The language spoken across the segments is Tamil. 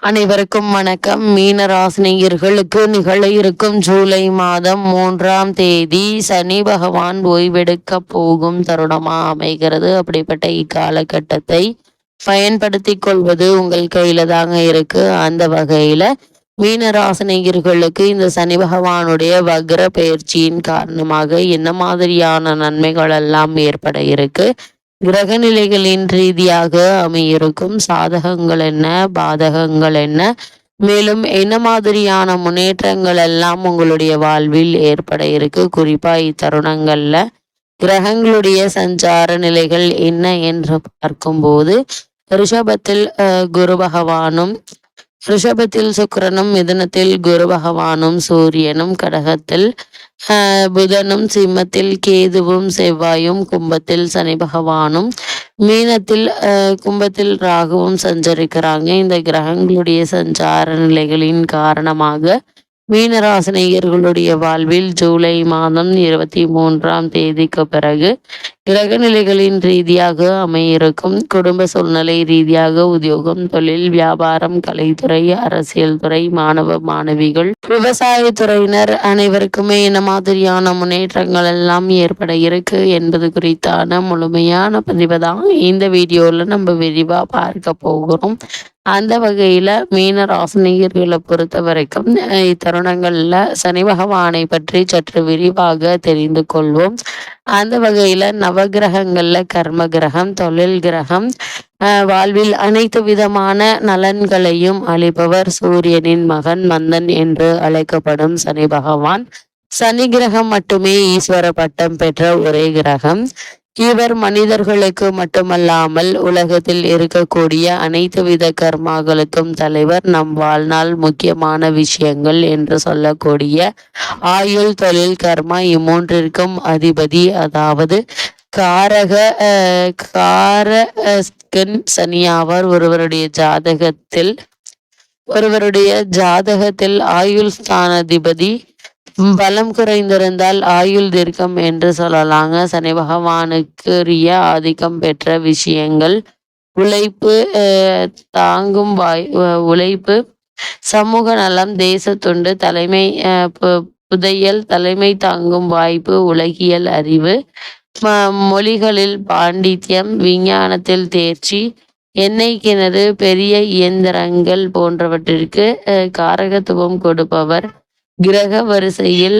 அனைவருக்கும் வணக்கம். மீன ராசினியர்களுக்கு நிகழ இருக்கும் ஜூலை மாதம் மூன்றாம் தேதி சனி பகவான் ஓய்வெடுக்க போகும் தருணமா அமைகிறது. அப்படிப்பட்ட இக்காலகட்டத்தை பயன்படுத்தி கொள்வது உங்கள் கையில தாங்க இருக்கு. அந்த வகையில மீன ராசினியர்களுக்கு இந்த சனி பகவானுடைய வக்ர பயிற்சியின் காரணமாக என்ன மாதிரியான நன்மைகள் எல்லாம் ஏற்பட இருக்கு? கிரகநிலைகளின் ரீதியாக அமையிருக்கும் சாதகங்கள் என்ன பாதகங்கள் என்ன? மேலும் என்ன மாதிரியான முன்னேற்றங்கள் எல்லாம் உங்களுடைய வாழ்வில் ஏற்பட இருக்கு? குறிப்பா இத்தருணங்கள்ல கிரகங்களுடைய சஞ்சார நிலைகள் என்ன என்று பார்க்கும்போது ரிஷபத்தில் குரு பகவானும் ரிஷபத்தில் சுக்கரனும் மிதனத்தில் குரு பகவானும் சூரியனும் கடகத்தில் புதனும் சிம்மத்தில் கேதுவும் செவ்வாயும் கும்பத்தில் சனி பகவானும் மீனத்தில் கும்பத்தில் ராகுவும் சஞ்சரிக்கிறாங்க. இந்த கிரகங்களுடைய சஞ்சார நிலைகளின் காரணமாக மீனராசினியர்களுடைய வாழ்வில் ஜூலை மாதம் இருபத்தி மூன்றாம் தேதிக்கு பிறகு கிரக நிலைகளின் ரீதியாக அமையிருக்கும் குடும்ப சூழ்நிலை ரீதியாக உத்தியோகம் தொழில் வியாபாரம் கலைத்துறை அரசியல் துறை மாணவ மாணவிகள் விவசாயத்துறையினர் அனைவருக்குமே என்ன மாதிரியான முன்னேற்றங்கள் எல்லாம் ஏற்பட இருக்கு என்பது குறித்தான முழுமையான பதிவு தான் இந்த வீடியோவில் நம்ம விரிவாக பார்க்க போகிறோம். அந்த வகையில் மீன ராசினியர்களை பொறுத்த வரைக்கும் இத்தருணங்களில் சனி பகவானை பற்றி சற்று விரிவாக தெரிந்து கொள்வோம். அந்த வகையில் நவகிரகங்களில் கர்ம கிரகம் தொழில் கிரகம் வாழ்வில் அனைத்து விதமான நலன்களையும் அளிப்பவர் சூரியனின் மகன் மந்தன் என்று அழைக்கப்படும் சனி பகவான். சனி கிரகம் மட்டுமே ஈஸ்வர பட்டம் பெற்ற ஒரே கிரகம். இவர் மனிதர்களுக்கு மட்டுமல்லாமல் உலகத்தில் இருக்கக்கூடிய அனைத்து வித கர்மாக்களுக்கும் தலைவர். நம் வாழ்நாள் முக்கியமான விஷயங்கள் என்று சொல்லக்கூடிய ஆயுள் தொழில் கர்மா இம்மூன்றிற்கும் அதிபதி. அதாவது காரக காரகன் சனியாவர் ஒருவருடைய ஜாதகத்தில் ஒருவருடைய ஜாதகத்தில் ஆயுள் ஸ்தானாதிபதி பலம் குறைந்திருந்தால் ஆயுள் தீர்க்கம் என்று சொல்லலாங்க. சனி பகவானுக்குரிய ஆதிக்கம் பெற்ற விஷயங்கள். உழைப்பு தாங்கும் வாய் உழைப்பு. சமூக நலம் தேச தொண்டு தலைமை புதையல் தலைமை தாங்கும் வாய்ப்பு உலகியல் அறிவு. மொழிகளில் பாண்டித்யம் விஞ்ஞானத்தில் தேர்ச்சி எண்ணெய் கிணறு பெரிய இயந்திரங்கள் போன்றவற்றிற்கு காரகத்துவம் கொடுப்பவர். கிரக வரிசையில்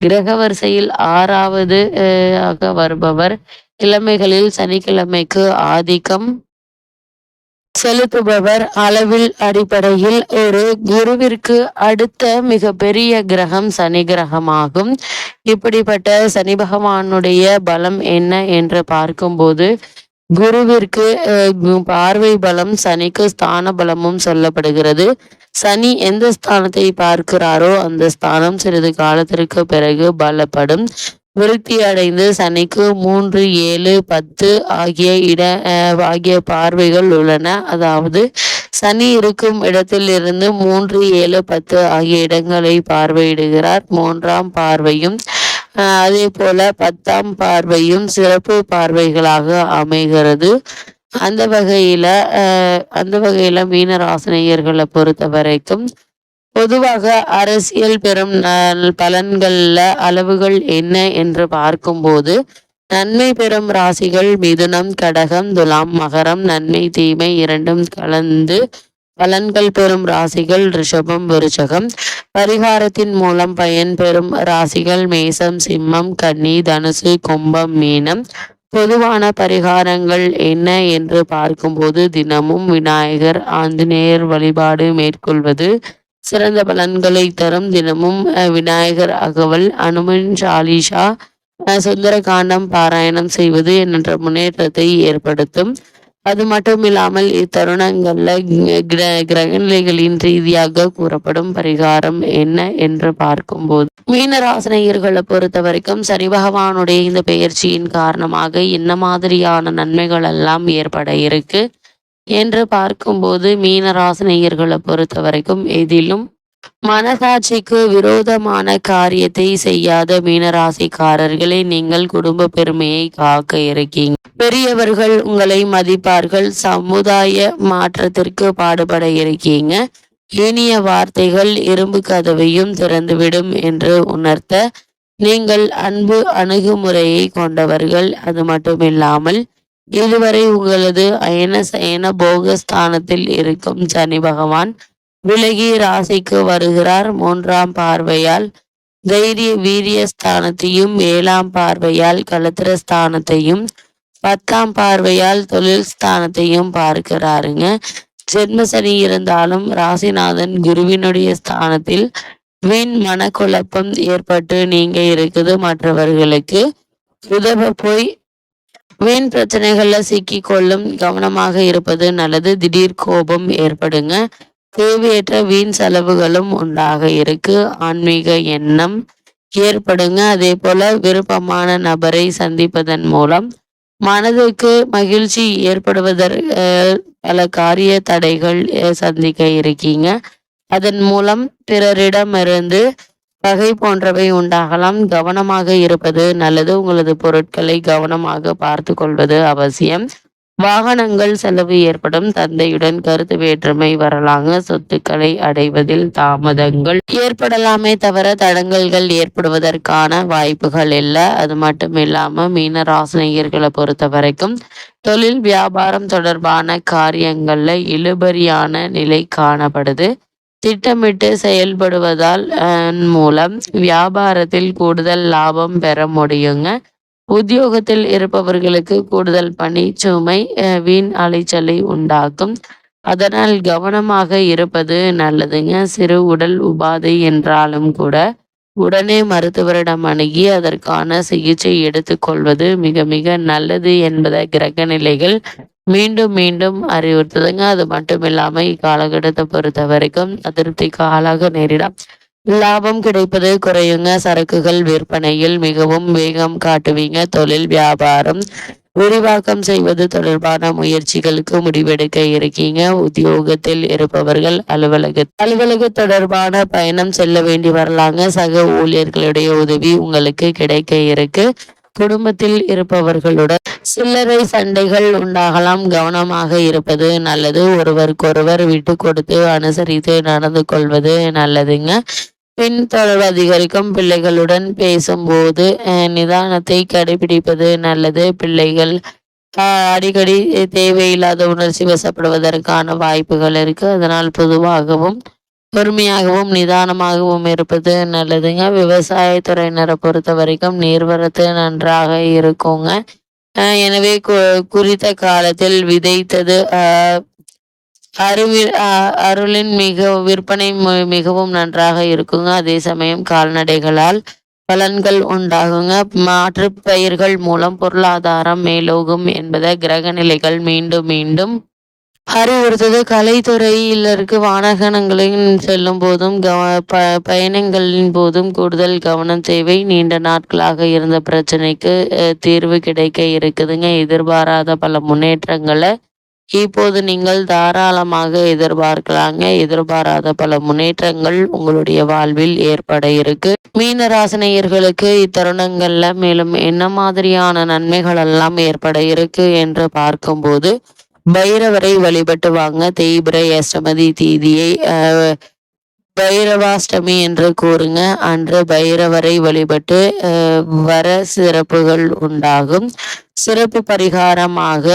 கிரக வரிசையில் ஆறாவது ஆக வருபவர். கிழமைகளில் சனிக்கிழமைக்கு ஆதிக்கம் செலுத்துபவர். அளவில் அடிப்படையில் ஒரு குருவிற்கு அடுத்த மிக பெரிய கிரகம் சனி கிரகமாகும். இப்படிப்பட்ட சனி பகவானுடைய பலம் என்ன என்று பார்க்கும்போது குருவிற்கு பார்வை பலம் சனிக்கு ஸ்தான பலமும் சொல்லப்படுகிறது. சனி எந்த ஸ்தானத்தை பார்க்கிறாரோ அந்த ஸ்தானம் சிறிது காலத்திற்கு பிறகு பலப்படும். விருத்தி அடைந்து சனிக்கு மூன்று ஏழு பத்து ஆகிய இட ஆகிய பார்வைகள் உள்ளன. அதாவது சனி இருக்கும் இடத்தில் இருந்து மூன்று ஏழு பத்து ஆகிய இடங்களை பார்வையிடுகிறார். மூன்றாம் பார்வையும் அதே போல பத்தாம் பார்வையும் சிறப்பு பார்வைகளாக அமைகிறது. அந்த வகையில அந்த வகையில மீனராசினியர்களை பொறுத்த வரைக்கும் பொதுவாக அரசியல் பெறும் பலன்கள்ல அளவுகள் என்ன என்று பார்க்கும்போது நன்மை பெறும் ராசிகள் மிதுனம் கடகம் துலாம் மகரம் நன்மை தீமை இரண்டும் கலந்து பலன்கள் பெறும் ராசிகள் ரிஷபம் விருச்சகம். பரிகாரத்தின் மூலம் பயன் பெறும் ராசிகள் மேசம் சிம்மம் கன்னி தனுசு கும்பம் மீனம். பொதுவான பரிகாரங்கள் என்ன என்று பார்க்கும்போது தினமும் விநாயகர் ஆஞ்சநேயர் வழிபாடு மேற்கொள்வது சிறந்த பலன்களை தரும். தினமும் விநாயகர் அகவல் அனுமன் சாலிஷா சுந்தரகாண்டம் பாராயணம் செய்வது என்ற முன்னேற்றத்தை ஏற்படுத்தும். அது மட்டும் இல்லாமல் இத்தருணங்கள்ல கிரகநிலைகளின் ரீதியாக கூறப்படும் பரிகாரம் என்ன என்று பார்க்கும்போது மீனராசனையர்களை பொறுத்த வரைக்கும் சனி பகவானுடைய இந்த பெயர்ச்சியின் காரணமாக என்ன மாதிரியான நன்மைகள் எல்லாம் ஏற்பட இருக்கு? என்று பார்க்கும்போது மீனராசனையர்களை பொறுத்த வரைக்கும் எதிலும் மனசாட்சிக்கு விரோதமான காரியத்தை செய்யாத மீனராசிக்காரர்களை நீங்கள் குடும்ப பெருமையை காக்க இருக்கீங்க. பெரியவர்கள் உங்களை மதிப்பார்கள். சமுதாய மாற்றத்திற்கு பாடுபட இருக்கீங்க. இனிய வார்த்தைகள் இரும்பு கதவையும் திறந்துவிடும் என்று உணர்த்த நீங்கள் அன்பு அணுகுமுறையை கொண்டவர்கள். அது மட்டுமில்லாமல் இதுவரை உங்களது அயன சயன போகஸ்தானத்தில் இருக்கும் சனி பகவான் விலகி ராசிக்கு வருகிறார் மூன்றாம் பார்வையால். தைரிய வீரிய ஸ்தானத்தையும் ஏழாம் பார்வையால் கலத்திர ஸ்தானத்தையும் பத்தாம் பார்வையால் தொழில் ஸ்தானத்தையும் பார்க்கிறாருங்க. ஜென்ம சனி இருந்தாலும் ராசிநாதன் குருவினுடைய ஸ்தானத்தில் வீண் மனக்குழப்பம் ஏற்பட்டு நீங்க இருக்குது மற்றவர்களுக்கு. உதவ போய் வீண் பிரச்சனைகள்ல சிக்கி கொள்ளும் கவனமாக இருப்பது நல்லது. திடீர் கோபம் ஏற்படுங்க. தேவையற்ற வீண் செலவுகளும் உண்டாக இருக்கு. ஆன்மீக எண்ணம் ஏற்படுங்க. அதே போல விருப்பமான நபரை சந்திப்பதன் மூலம் மனதுக்கு மகிழ்ச்சி ஏற்படுவதற்கு பல காரிய தடைகள் சந்திக்க இருக்கீங்க. அதன் மூலம் பிறரிடமிருந்து பகை போன்றவை உண்டாகலாம். கவனமாக இருப்பது நல்லது. உங்களது பொருட்களை கவனமாக பார்த்து கொள்வது அவசியம். வாகனங்கள் செலவு ஏற்படும். தந்தையுடன் கருத்து வேற்றுமை வரலாங்க சொத்துக்களை அடைவதில் தாமதங்கள் ஏற்படலாமே தவிர தடங்கல்கள் ஏற்படுவதற்கான வாய்ப்புகள் இல்லை. அது மட்டும் இல்லாம மீன ராசினியர்களை பொறுத்த வரைக்கும் தொழில் வியாபாரம் தொடர்பான காரியங்கள்ல இழுபறியான நிலை காணப்படுது. திட்டமிட்டு செயல்படுவதால் மூலம் வியாபாரத்தில் கூடுதல் லாபம் பெற முடியுங்க. உத்தியோகத்தில் இருப்பவர்களுக்கு கூடுதல் பணி சுமை வீண் அலைச்சலை உண்டாக்கும். அதனால் கவனமாக இருப்பது நல்லதுங்க. சிறு உடல் உபாதை என்றாலும் கூட உடனே மருத்துவரிடம் அணுகி அதற்கான சிகிச்சை எடுத்துக்கொள்வது மிக மிக நல்லது என்பதை கிரக நிலைகள் மீண்டும் மீண்டும் அறிவுறுத்துதுங்க. அது மட்டும் இல்லாமல் இக்காலகட்டத்தை பொறுத்த வரைக்கும் அதிருப்திக்கு ஆளாக நேரிடும். லாபம் கிடைப்பது குறையுங்க. சரக்குகள் விற்பனையில் மிகவும் வேகம் காட்டுவீங்க. தொழில் வியாபாரம் விரிவாக்கம் செய்வது தொடர்பான முயற்சிகளுக்கு முடிவெடுக்க இருக்கீங்க. உத்தியோகத்தில் இருப்பவர்கள் அலுவலக அலுவலக தொடர்பான பயணம் செல்ல வேண்டி வரலாங்க. சக ஊழியர்களுடைய உதவி உங்களுக்கு கிடைக்க இருக்கு. குடும்பத்தில் இருப்பவர்களுடன் சில்லறை சண்டைகள் உண்டாகலாம். கவனமாக இருப்பது நல்லது. ஒருவருக்கொருவர் விட்டு கொடுத்து அனுசரித்து நடந்து கொள்வது நல்லதுங்க. பின்தொடர்பு அதிகரிக்கும் பிள்ளைகளுடன் பேசும்போது நிதானத்தை கடைபிடிப்பது நல்லது. பிள்ளைகள் அடிக்கடி தேவையில்லாத உணர்ச்சி வசப்படுவதற்கான வாய்ப்புகள் இருக்கு. அதனால் பொதுவாகவும் பொறுமையாகவும் நிதானமாகவும் இருப்பது நல்லதுங்க. விவசாயத்துறையினரை பொறுத்த வரைக்கும் நீர்வரத்து நன்றாக இருக்குங்க. எனவே குறித்த காலத்தில் விதைத்தது அருவில் அருளின் மிக விற்பனை மிகவும் நன்றாக இருக்குங்க. அதே சமயம் கால்நடைகளால் பலன்கள் உண்டாகுங்க. மாற்று பயிர்கள் மூலம் பொருளாதாரம் மேலோகும் என்பதை கிரக நிலைகள் மீண்டும் மீண்டும் அறிவுறுத்தது. கலைத்துறையில் இருக்க வாகனங்களின் செல்லும் போதும் கவ ப பயணங்களின் போதும் கூடுதல் கவனம் தேவை. நீண்ட நாட்களாக இருந்த பிரச்சனைக்கு தீர்வு கிடைக்க இருக்குதுங்க. எதிர்பாராத பல முன்னேற்றங்களை இப்போது நீங்கள் தாராளமாக எதிர்பார்க்கலாங்க. எதிர்பாராத பல முன்னேற்றங்கள் உங்களுடைய வாழ்வில் ஏற்பட இருக்கு. மீனராசனையர்களுக்கு இத்தருணங்கள்ல மேலும் என்ன மாதிரியான நன்மைகள் எல்லாம் ஏற்பட இருக்கு என்று பார்க்கும்போது பைரவரை வழிபட்டு வாங்க. தேய்பிரை அஷ்டமதி தீதியை பைரவாஷ்டமி என்று கூறுங்க. அன்று பைரவரை வழிபட்டு வர சிறப்புகள் உண்டாகும். சிறப்பு பரிகாரமாக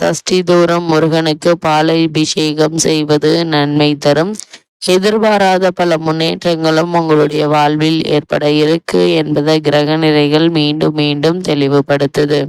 சஷ்டி தூரம் முருகனுக்கு பாலை அபிஷேகம் செய்வது நன்மை தரும். எதிர்பாராத பல முன்னேற்றங்களும் உங்களுடைய வாழ்வில் ஏற்பட இருக்கு என்பதை கிரக நிறைகள் மீண்டும் மீண்டும் தெளிவுபடுத்துது.